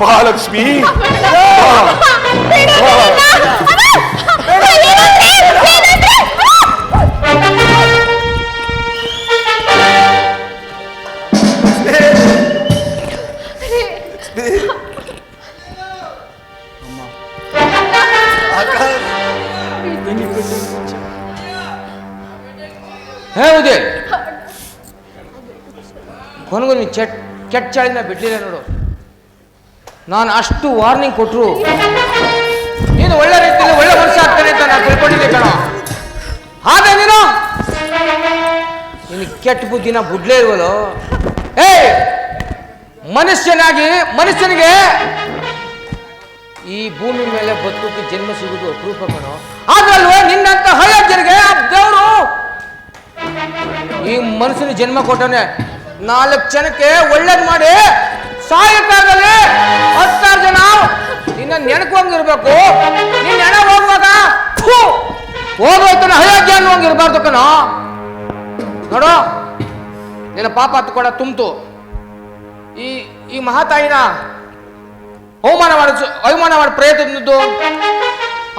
ಮಹಾಲಕ್ಷ್ಮಿ ಹೇ ಉದಯ ಕೊನೆಗೂ ನೀನು ಚೆಟ್ ಕೆಟ್ಟ ಚಾಳಿನ ಬಿಡ್ಲಿಲ್ಲ ನೋಡು ನಾನು ಅಷ್ಟು ವಾರ್ನಿಂಗ್ ಕೊಟ್ಟರು ನೀನು ಒಳ್ಳೆ ರೀತಿಯಲ್ಲಿ ಒಳ್ಳೆ ಮನುಷ್ಯ ಆಗ್ತಾನೆ ಅಂತ ನಾನು ತಿಳ್ಕೊಂಡಿದ್ದೆ ಕಣ. ಆದ್ರೆ ನೀನು? ನಿನ್ನ ಕೆಟ್ಟ ಬುದ್ಧಿನ ಬುಡ್ಲೇ ಇಲ್ವಲ್ಲೋ? ಏ ಮನುಷ್ಯನಾಗಿ, ಮನುಷ್ಯನಿಗೆ ಈ ಭೂಮಿ ಮೇಲೆ ಬದುಕಿ ಜನ್ಮ ಸಿಗುವುದು ಅಪರೂಪ ಕಣೋ. ಆದ್ರಲ್ವೇ ನಿನ್ನಂತ ಹಳೆ ಜನರಿಗೆ ಈ ಮನುಷ್ಯನ ಜನ್ಮ ಕೊಟ್ಟನೆ ನಾಲ್ಕು ಜನಕ್ಕೆ ಒಳ್ಳೇದ್ ಮಾಡಿ ಸಾಯ ಕಾಲದಲ್ಲಿ ಹತ್ತಾರು ಜನ ನಿನ್ನ ನೆನಕೊಂಗಿರ್ಬೇಕು. ನೀನ್ ನೆನ ಹೋಗುವಾಗ ಥು, ಹೋಗೋಯ್ತನ ಹಯೋಗ್ಯ ಅನ್ನುವಂಗಿರ್ಬಾರ್ದು ಕಣೋ. ನೋಡೋ ನಿನ್ನ ಪಾಪ ಹತ್ಕೊಡ ತುಂಬ್ತು. ಈ ಈ ಮಹಾತಾಯಿನ ಅವಮಾನ ಮಾಡ ಅವಮಾನ ಮಾಡೋ ಪ್ರಯತ್ನದ್ದು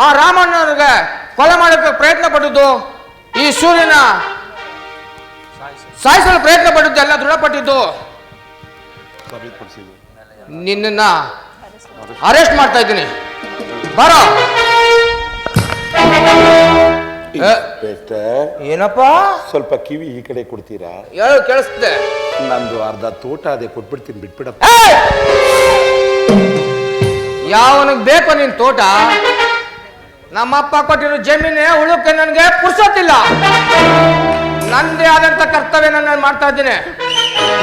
ಆ ರಾಮಣ್ಣನಿಗೆ ಕೊಲೆ ಮಾಡೋಕ್ಕೆ ಪ್ರಯತ್ನ ಪಟ್ಟದ್ದು ಈ ಸೂರ್ಯನ ಸಾಯಿಸಲು ಪ್ರಯತ್ನ ಪಟ್ಟಿದ್ದು ಎಲ್ಲ ದೃಢಪಟ್ಟಿದ್ದು. ನಿನ್ನನ್ನ ಅರೆಸ್ಟ್ ಮಾಡ್ತಾ ಇದ್ದೀನಿ. ಬರೋ. ಏನಪ್ಪ? ಸ್ವಲ್ಪ ಕಿವಿ ಈ ಕಡೆ ಕೊಡ್ತೀರಾ? ಹೇಳು ಕೇಳಿಸ್ತಿದೆ. ನಂದು ಅರ್ಧ ತೋಟ ಅದೇ ಕೊಟ್ಬಿಡ್ತೀನಿ ಬಿಟ್ಬಿಡಪ್ಪ! ಯಾವನಿಗೆ ಬೇಕು ನಿನ್ ತೋಟ? ನಮ್ಮಪ್ಪ ಕೊಟ್ಟಿರೋ ಜಮೀನೇ ಉಳುಕ್ಕೆ ನನಗೆ ಪುರ್ಸೋತಿಲ್ಲ ನಂದೇ ಆದಂತ ಕರ್ತವ್ಯ ನಾನು ಮಾಡ್ತಾ ಇದ್ದೀನಿ.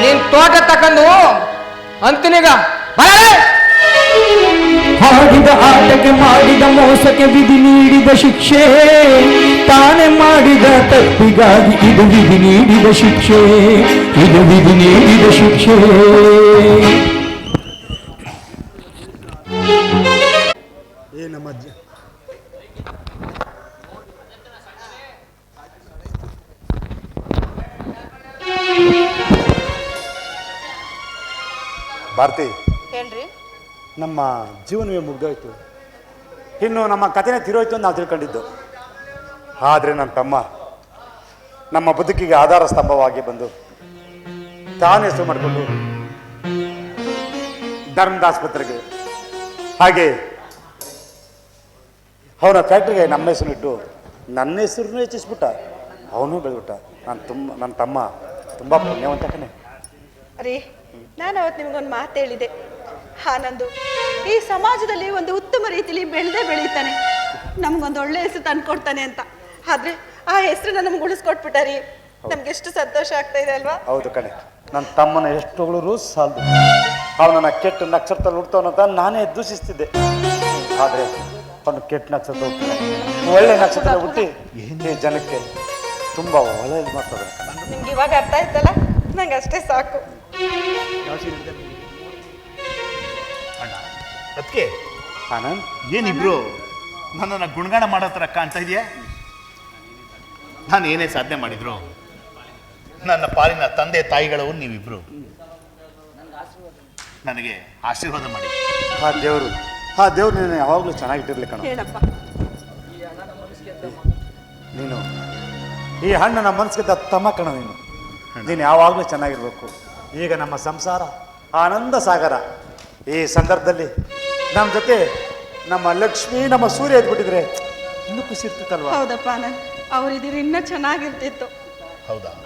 ನೀನ್ ತೋಟ ತಕೊಂಡು ಅಂತಿನೀಗ ಬರಲೇ. ಆಡಿದ ಆಟಕ್ಕೆ ಮಾಡಿದ ಮೋಸಕ್ಕೆ ವಿಧಿ ನೀಡಿದ ಶಿಕ್ಷೆ ತಾನೇ ಮಾಡಿದ ತಪ್ಪಿಗಾಗಿ ಇದು ವಿಧಿ ನೀಡಿದ ಶಿಕ್ಷೆ ಇದು ವಿಧಿ ನೀಡಿದ ಶಿಕ್ಷೆ. ಭಾರತಿ ಹೇಳ್ರಿ. ನಮ್ಮ ಜೀವನವೇ ಮುಗ್ದೋಯ್ತು. ಇನ್ನು ನಮ್ಮ ಕಥೆನೇ ತಿರೋಯ್ತು ಅಂತ ನಾವು ತಿಳ್ಕೊಂಡಿದ್ದು. ಆದರೆ ನನ್ನ ತಮ್ಮ ನಮ್ಮ ಬದುಕಿಗೆ ಆಧಾರ ಸ್ತಂಭವಾಗಿ ಬಂದು ತಾನೇ ಹೆಸರು ಮಾಡಿಕೊಂಡು ಧರ್ಮದ ಆಸ್ಪತ್ರೆಗೆ ಹಾಗೆ ಅವನ ಫ್ಯಾಕ್ಟ್ರಿಗೆ ನಮ್ಮ ಹೆಸರು ಇಟ್ಟು ನನ್ನ ಹೆಸರನ್ನು ಹೆಚ್ಚಿಸ್ಬಿಟ್ಟ. ಅವನು ಬೆಳೆದ್ಬಿಟ್ಟ. ನಾನು ತುಂಬ ನನ್ನ ತಮ್ಮ ತುಂಬ ಪುಣ್ಯವಂತ ಕಣೆ. ರೀ ನಾನು ಅವತ್ತು ನಿಮಗೊಂದು ಮಾತು ಹೇಳಿದೆ. ಆನಂದು ಈ ಸಮಾಜದಲ್ಲಿ ಒಂದು ಉತ್ತಮ ರೀತಿಲಿ ಬೆಳೆದೇ ಬೆಳೀತಾನೆ. ನಮಗೊಂದು ಒಳ್ಳೆ ಹೆಸರು ತಂದ್ಕೊಡ್ತಾನೆ ಅಂತ. ಆದ್ರೆ ಆ ಹೆಸರನ್ನ ನಮ್ಗೆ ಉಳಿಸ್ಕೊಟ್ಬಿಟ್ಟ ರೀ ನಮ್ಗೆ ಎಷ್ಟು ಸಂತೋಷ ಆಗ್ತಾ ಇದೆ ಅಲ್ವಾ? ಹೌದು ಕಣೆ. ನನ್ನ ತಮ್ಮನ ಎಷ್ಟು ಹೊಗಳರು ಸಾಲದು. ಅವನನ್ನ ಕೆಟ್ಟ ನಕ್ಷತ್ರ ಹುಡ್ತವನಂತ ನಾನೇ ದೂಷಿಸ್ತಿದ್ದೆ. ಆದರೆ ಅವನು ಕೆಟ್ಟ ನಕ್ಷತ್ರ ಹುಟ್ಟಿದ ಒಳ್ಳೆ ನಕ್ಷತ್ರ ಹುಟ್ಟಿ ಹಿಂದೆ ಜನಕ್ಕೆ ತುಂಬ ಒಳ್ಳೆಯದು ಮಾಡ್ತದೆ ನಿಮ್ಗೆ ಇವಾಗ ಅರ್ಥ ಆಯ್ತಲ್ಲ? ನಂಗೆ ಅಷ್ಟೇ ಸಾಕು. ಅಣ್ಣ ಅದಕ್ಕೆ ಆನಂದ್ ಏನಿಬ್ರು? ನನ್ನನ್ನು ಗುಣಗಾನ ಮಾಡೋ ಥರ ಕಾಣ್ತಾ ಇದೆಯಾ? ನಾನು ಏನೇ ಸಾಧನೆ ಮಾಡಿದ್ರು? ನನ್ನ ಪಾಲಿನ ತಂದೆ ತಾಯಿಗಳವರು ನೀವಿಬ್ರು. ನನಗೆ ಆಶೀರ್ವಾದ ಮಾಡಿ. ಆ ದೇವರು ಆ ದೇವ್ರು ನೀನು ಯಾವಾಗಲೂ ಚೆನ್ನಾಗಿಟ್ಟಿರ್ಲಿ ಕಣ. ಹೇಳಪ್ಪ. ನೀನು ಈ ಹಣ್ಣು ನಮ್ಮ ಮನಸ್ಸಿಗೆ ತಮ್ಮ ಕಣ ನೀನು. ನೀನು ಯಾವಾಗಲೂ ಚೆನ್ನಾಗಿರ್ಬೇಕು. ಈಗ ನಮ್ಮ ಸಂಸಾರ. ಆನಂದ ಸಾಗರ. ಈ ಸಂದರ್ಭದಲ್ಲಿ ನಮ್ಮ ಜೊತೆ ನಮ್ಮ ಲಕ್ಷ್ಮಿ ನಮ್ಮ ಸೂರ್ಯ ಎದ್ಬಿಟ್ಟಿದ್ರೆ ಇನ್ನೂ ಖುಷಿ ಇರ್ತಿತ್ತಲ್ವಾ? ಹೌದಪ್ಪ ಆನಂದ್ ಅವ್ರಿದ್ದೀರಿ ಇನ್ನೂ ಚೆನ್ನಾಗಿರ್ತಿತ್ತು. ಹೌದಾ?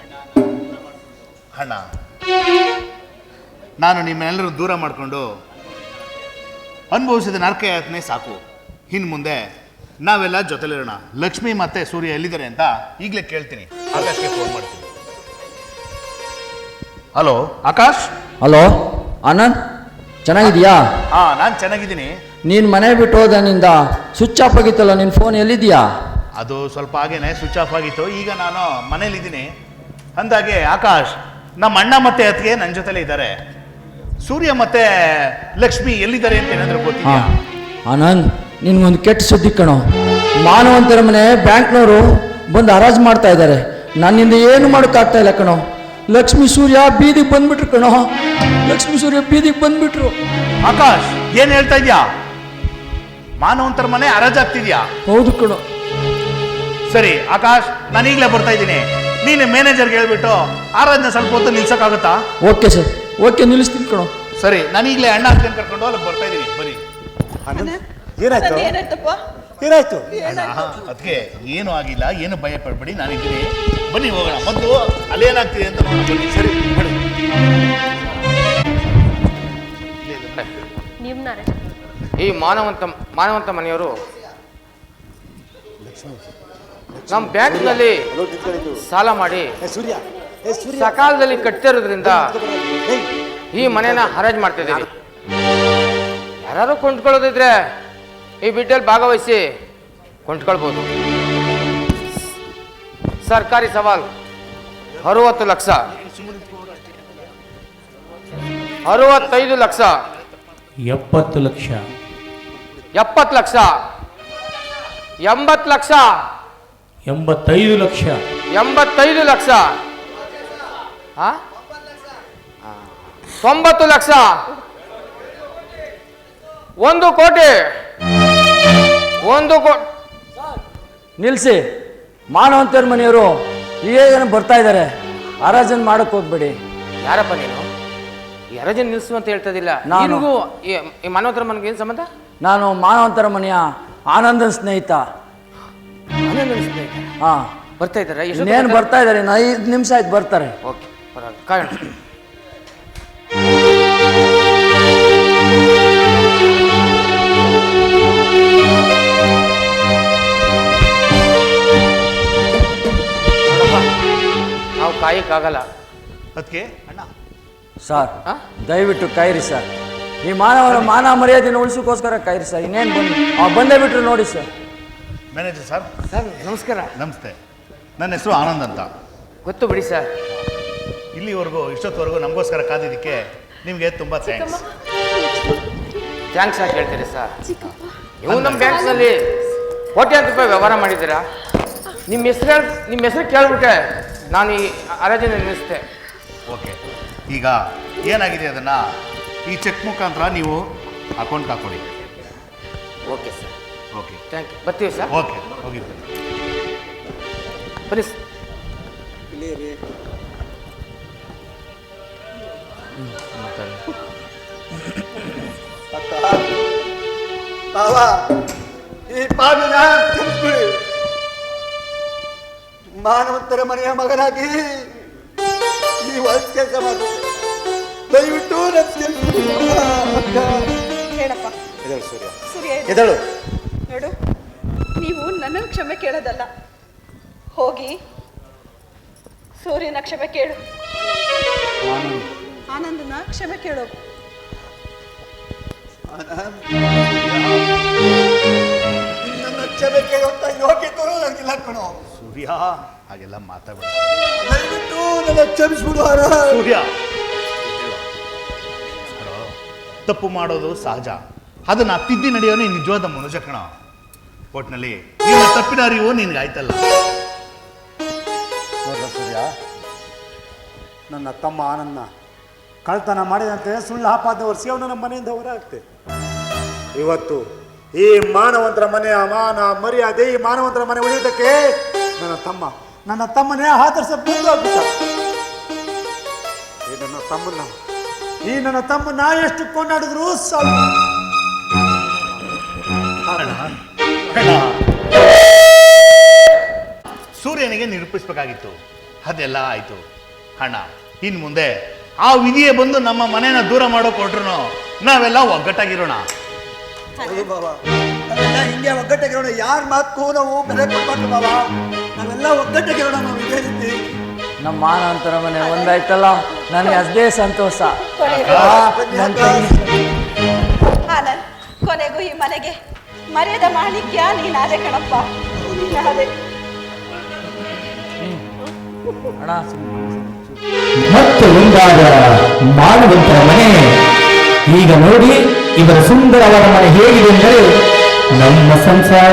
ಅಣ್ಣ ನಾನು ನಿಮ್ಮೆಲ್ಲರೂ ದೂರ ಮಾಡಿಕೊಂಡು ಅನುಭವಿಸಿದ ನರಕ ಯಾತನೆ ಸಾಕು. ಇನ್ನು ಮುಂದೆ ನಾವೆಲ್ಲ ಜೊತೆಲಿರೋಣ. ಲಕ್ಷ್ಮಿ ಮತ್ತೆ ಸೂರ್ಯ ಎಲ್ಲಿದ್ದಾರೆ ಅಂತ ಈಗಲೇ ಕೇಳ್ತೀನಿ. ಆಕಾಶಕ್ಕೆ ಫೋನ್ ಮಾಡ್ತೀನಿ. ಹಲೋ? ಆಕಾಶ್? ಹಲೋ? ಆನಂದ್ ಚೆನ್ನಾಗಿದೆಯಾ ಹಾ ನಾನು ಚೆನ್ನಾಗಿದ್ದೀನಿ. ನೀನು ಮನೆ ಬಿಟ್ಟು ಹೋದನಿಂದ ಸ್ವಿಚ್ ಆಫ್ ಆಗಿತ್ತಲ್ಲ ನಿನ್ನ ಫೋನ್ ಎಲ್ಲಿದೆಯಾ ಅದು ಸ್ವಲ್ಪ ಹಾಗೇನೆ ಸ್ವಿಚ್ ಆಫ್ ಆಗಿತ್ತು. ಈಗ ನಾನು ಮನೇಲಿದ್ದೀನಿ. ಅಂದಾಗೆ ಆಕಾಶ್ ನಮ್ಮ ಅಣ್ಣ ಮತ್ತೆ ಅತ್ತಿಗೆ ನನ್ನ ಜೊತೆಲೇ ಇದ್ದಾರೆ. ಸೂರ್ಯ ಮತ್ತೆ ಲಕ್ಷ್ಮಿ ಎಲ್ಲಿದ್ದಾರೆ ಅಂತ ಏನಾದರೂ ಗೊತ್ತಿಲ್ಲ ಆನಂದ್ ನಿನ್ಗೊಂದು ಕೆಟ್ಟ ಸುದ್ದಿ ಕಣೋ. ಮಾನವಂತರ ಮನೆ ಬ್ಯಾಂಕ್ನವರು ಬಂದು ಹರಾಜು ಮಾಡ್ತಾ ಇದ್ದಾರೆ. ನನ್ನಿಂದ ಏನು ಮಾಡೋಕ್ಕಾಗ್ತಾ ಇಲ್ಲ ಕಣೋ. ಲಕ್ಷ್ಮೀ ಸೂರ್ಯ ಬೀದಿಗೆ ಬಂದ್ಬಿಟ್ರು ಕಣೋ. ಲಕ್ಷ್ಮೀ ಸೂರ್ಯ ಬೀದಿಗೆ ಬಂದ್ಬಿಟ್ರು. ಆಕಾಶ್ ಏನ್ ಹೇಳ್ತಾ ಇದ್ಯಾ? ಮಾನವಂತರ ಮನೆ ಹರಾಜಾಗ್ತಿದ್ಯಾ ಹೌದು ಕಣೋ. ಸರಿ ಆಕಾಶ್ ನಾನು ಈಗಲೇ ಬರ್ತಾ ಇದ್ದೀನಿ. ನೀನು ಮ್ಯಾನೇಜರ್ಗೆ ಹೇಳ್ಬಿಟ್ಟು ಆರಾಧನೆ ಸ್ವಲ್ಪ ಹೊತ್ತು ನಿಲ್ಸಕ್ಕಾಗುತ್ತಾ? Okay sir. ಓಕೆ ನಿಲ್ಲಿಸ್ತೀನಿ ಕಣೋ. ಸರಿ ನಾನು ಈಗಲೇ ಅಣ್ಣ ಅಕ್ಕನ ಕರ್ಕೊಂಡು ಅಲ್ಲಿ ಬರ್ತಾ ಇದ್ದೀನಿ. ಬನ್ನಿ. ಆನಂದ್ ಏನಾಯ್ತು? ಏನಾಯ್ತಪ್ಪ? ಏನಾಯ್ತು? ಅದಕ್ಕೆ ಏನು ಆಗಿಲ್ಲ ಏನು ಭಯ ಪಡ್ಬೇಡಿ ನಾನಿದ್ದೀನಿ ಬನ್ನಿ ಹೋಗೋಣ. ಮೊದಲು ಅಲ್ಲೇನಾಗ್ತಿದೆ ಅಂತ ನೋಡೋಣ ಬನ್ನಿ. ಸರಿ ಬಿಡಿ ನಿಮ್ನಾರೆ ಈ ಮಾನವಂತ ಮಾನವಂತ ಮನೆಯವರು ನಮ್ಮ ಬ್ಯಾಂಕ್ನಲ್ಲಿ ಸಾಲ ಮಾಡಿ ಸಕಾಲದಲ್ಲಿ ಕಟ್ತಿರೋದ್ರಿಂದ ಈ ಮನೆನ ಹರಾಜ್ ಮಾಡ್ತಿದ್ದೀವಿ ಯಾರು ಕೊಂಡ್ಕೊಳ್ಳೋದಿದ್ರೆ ಈ ಬಿಡ್ಡಲ್ಲಿ ಭಾಗವಹಿಸಿ ಕೊಂಡ್ಕೊಳ್ಬೋದು. ಸರ್ಕಾರಿ ಸವಾಲು. ಅರುವತ್ತು ಲಕ್ಷ. ಅರುವತ್ತೈದು ಲಕ್ಷ. ಎಪ್ಪತ್ತು ಲಕ್ಷ. ಎಪ್ಪತ್ತು ಲಕ್ಷ. ಎಂಬತ್ತು ಲಕ್ಷ. ಎಂಬತ್ತೈದು ಲಕ್ಷ. ಎಂಬತ್ತೈದು ಲಕ್ಷ. ತೊಂಬತ್ತು ಲಕ್ಷ. ಒಂದು ಕೋಟಿ. ಒಂದು ಕೋ ನಿಲ್ಲಿಸಿ ಮಾನವಂತರ ಮನೆಯವರು ಏನು ಬರ್ತಾ ಇದ್ದಾರೆ. ಹರಾಜನ್ ಮಾಡಕ್ ಹೋಗ್ಬೇಡಿ. ಯಾರಪ್ಪ ನೀನು? ಯಾರಜನ್ ನಿಲ್ಸು ಅಂತ ಹೇಳ್ತದಿಲ್ಲ. ನಾನು. ನಿನಗೂ ಈ ಮಾನವಂತರ ಮನೆಗೆ ಏನು ಸಂಬಂಧ? ನಾನು ಮಾನವಂತರ ಮನೆಯ ಆನಂದನ್ ಸ್ನೇಹಿತ. ಆನಂದ್ ಸ್ನೇಹಿತ? ಹಾಂ. ಬರ್ತಾ ಇದ್ದಾರೆ? ಏನು ಬರ್ತಾ ಇದ್ದಾರೆ? ಐದು ನಿಮಿಷ ಆಯ್ತು ಬರ್ತಾರೆ. ಓಕೆ ಪರವಾಗಿಲ್ಲ. ಕಾಯೋಣ. ನಾವು ಕಾಯಕ್ಕಾಗಲ್ಲ ಅದಕ್ಕೆ? ಅಣ್ಣ. ಸರ್ ಆ? ದಯವಿಟ್ಟು ಕಾಯಿರಿ ಸರ್ ಈ ಮಾನವರ ಮಾನ ಮರ್ಯಾದೆನ ಉಳಿಸೋಕ್ಕೋಸ್ಕರ ಕಾಯಿರಿ ಸರ್ ಇನ್ನೇನು ಬಂದು ಅವ್ರು ಬಂದೇ ಬಿಟ್ಟರು ನೋಡಿ ಸರ್ ಮ್ಯಾನೇಜರ್ ಸರ್ ಸರ್ ನಮಸ್ಕಾರ. ನಮಸ್ತೆ. ನನ್ನ ಹೆಸರು ಆನಂದ್ ಅಂತ. ಗೊತ್ತು ಬಿಡಿ ಸರ್ ಇಲ್ಲಿವರೆಗೂ ಇಷ್ಟೊತ್ತವರೆಗೂ ನಮಗೋಸ್ಕರ ಕಾದಿದ್ದಕ್ಕೆ ನಿಮಗೆ ತುಂಬ ಥ್ಯಾಂಕ್ಸ್ ಥ್ಯಾಂಕ್ಸ್ ಆಗಿ ಹೇಳ್ತೀರಿ ಸರ್ ನೀವು ನಮ್ಮ ಬ್ಯಾಂಕ್ನಲ್ಲಿ ಕೋಟ್ಯಾಂತರ ರೂಪಾಯಿ ವ್ಯವಹಾರ ಮಾಡಿದ್ದೀರಾ? ನಿಮ್ಮ ಹೆಸರು ನಿಮ್ಮ ಹೆಸರು ಕೇಳಿಬಿಟ್ಟೆ. ನಾನು ಈ ಅರಾಜಿನ ನಿಲ್ಲಿಸ್ತೆ ಓಕೆ. ಈಗ ಏನಾಗಿದೆ ಅದನ್ನು ಈ ಚೆಕ್ ಮುಖಾಂತರ ನೀವು ಅಕೌಂಟ್ ಹಾಕೊಳ್ಳಿ. Okay sir. Okay. Thank you. ಬರ್ತೀವಿ ಸರ್? ಓಕೆ. ಹೋಗಿ ಬನ್ನಿ ಬನ್ನಿ ಸರ್ ಈ ಪಾಪಿನ ಕ್ಷಮಿಸ್ಬಿಡಿ ಮಾನವಂತರ ಮನೆಯ ಮಗನಾಗಿ ಈ ವಯಸ್ಸು ಕೆಲಸ ಮಾಡಿ. ದಯವಿಟ್ಟು. ಹೇಳಪ್ಪ. ಎದಳು ಸೂರ್ಯ. ಸೂರ್ಯ. ಎದಳು ನೋಡು ನೀವು ನನ್ನ ಕ್ಷಮೆ ಕೇಳೋದಲ್ಲ. ಹೋಗಿ ಸೂರ್ಯನ ಕ್ಷಮೆ ಕೇಳು. ಆನಂದನ ಕ್ಷಮೆ ಕೇಳು. ನನ್ನ ಕ್ಷಮೆ ಕೇಳುವಂತ ಯೋಗ್ಯತರು ನನಗಿಲ್ಲ ಕಣೋ. ಸೂರ್ಯ. ಹಾಗೆಲ್ಲ ಮಾತಾಡಬೇಡ. ದಯವಿಟ್ಟು ನನ್ನ ಕ್ಷಮಿಸ್ಬಿಡು ಸೂರ್ಯ. ತಪ್ಪು ಮಾಡೋದು ಸಹಜ. ಅದನ್ನ ತಿದ್ದಿ ನಡೆಯೋನೇ ನಿಜವಾದ ಮನುಜ ಕಣ. ಒಟ್ನಲ್ಲಿ ನಿನ್ನ ತಪ್ಪಿನ ಅರಿವು ನಿನ್ಗೆ ಆಯ್ತಲ್ಲ. ಸೂರ್ಯ ನನ್ನ ತಮ್ಮ ಆನಂದ ಕಳ್ತನ ಮಾಡಿದಂತೆ ಸುಳ್ಳು ಆಪಾದ ವರ್ಷಿ ಅವನು ನಮ್ಮ ಮನೆಯಿಂದ ಹೊರಹಾಕ್ತೆ ಇವತ್ತು ಈ ಮಾನವಂತರ ಮನೆಯ ಮಾನ ಮರ್ಯಾದೆ ಈ ಮಾನವಂತರ ಮನೆ ಉಳಿಯೋದಕ್ಕೆ ನನ್ನ ತಮ್ಮ. ನನ್ನ ತಮ್ಮನೇ ಆದರ್ಶ ಈ ನನ್ನ ತಮ್ಮನ ಈ ನನ್ನ ತಮ್ಮನ್ನ ಎಷ್ಟು ಕೊಂಡಾಡಿದ್ರು ಸೂರ್ಯನಿಗೆ ನಿರೂಪಿಸ್ಬೇಕಾಗಿತ್ತು. ಅದೆಲ್ಲ ಆಯ್ತು. ಹಣ ಇನ್ ಮುಂದೆ ಆ ವಿಧಿಯೇ ಬಂದು ನಮ್ಮ ಮನೆನ ದೂರ ಮಾಡೋ ಕೊಟ್ರು ನಾವೆಲ್ಲ ಒಗ್ಗಟ್ಟಾಗಿರೋಣ. ಬಾಬಾ. ಹಿಂಗೆ ಒಗ್ಗಟ್ಟಾಗಿರೋಣ. ಯಾರ ಮಾತು ನಾವು ಬೆಲೆ ಕೊಡ್ಬಾರ್ದು ಬಾಬಾ. ನಾವೆಲ್ಲ ಒಗ್ಗಟ್ಟಿಗೆ ನಾವು ಇದೇ ರೀತಿ. ನಮ್ಮ ಅಂತ ಮನೆ ಒಂದಾಯ್ತಲ್ಲ? ನನಗೆ ಅದೇ ಸಂತೋಷ. ಕೊನೆಗೂ. ಆ, ನನ್ ತಂಗಿ. ಆನಂದ್ ಕೊನೆಗೂ ಈ ಮನೆಗೆ. ಮರ್ಯಾದ ಮಾಣಿಕ್ಯ ನೀನಾದೆ ಕಣಪ್ಪ? ನೀನಾದೆ ಅಣ್ಣ. ಮತ್ತು ಒಂದಾದ ಮಾಡುವಂತರ ಮನೆ. ಈಗ ನೋಡಿ ಇವರ ಸುಂದರವಾದ ಮನೆ ಹೇಗಿದೆ ಅಂದರೆ ನಮ್ಮ ಸಂಸಾರ.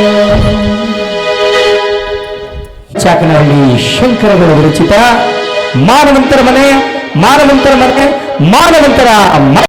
ಚಾಕನಹಳ್ಳಿ ಶಂಕರಗಳು ವಿರಚಿತ ಮಾನವಂತರ ಮನೆ ಮಾನವಂತರ ಮನೆ ಮಾನವಂತರ ಮ-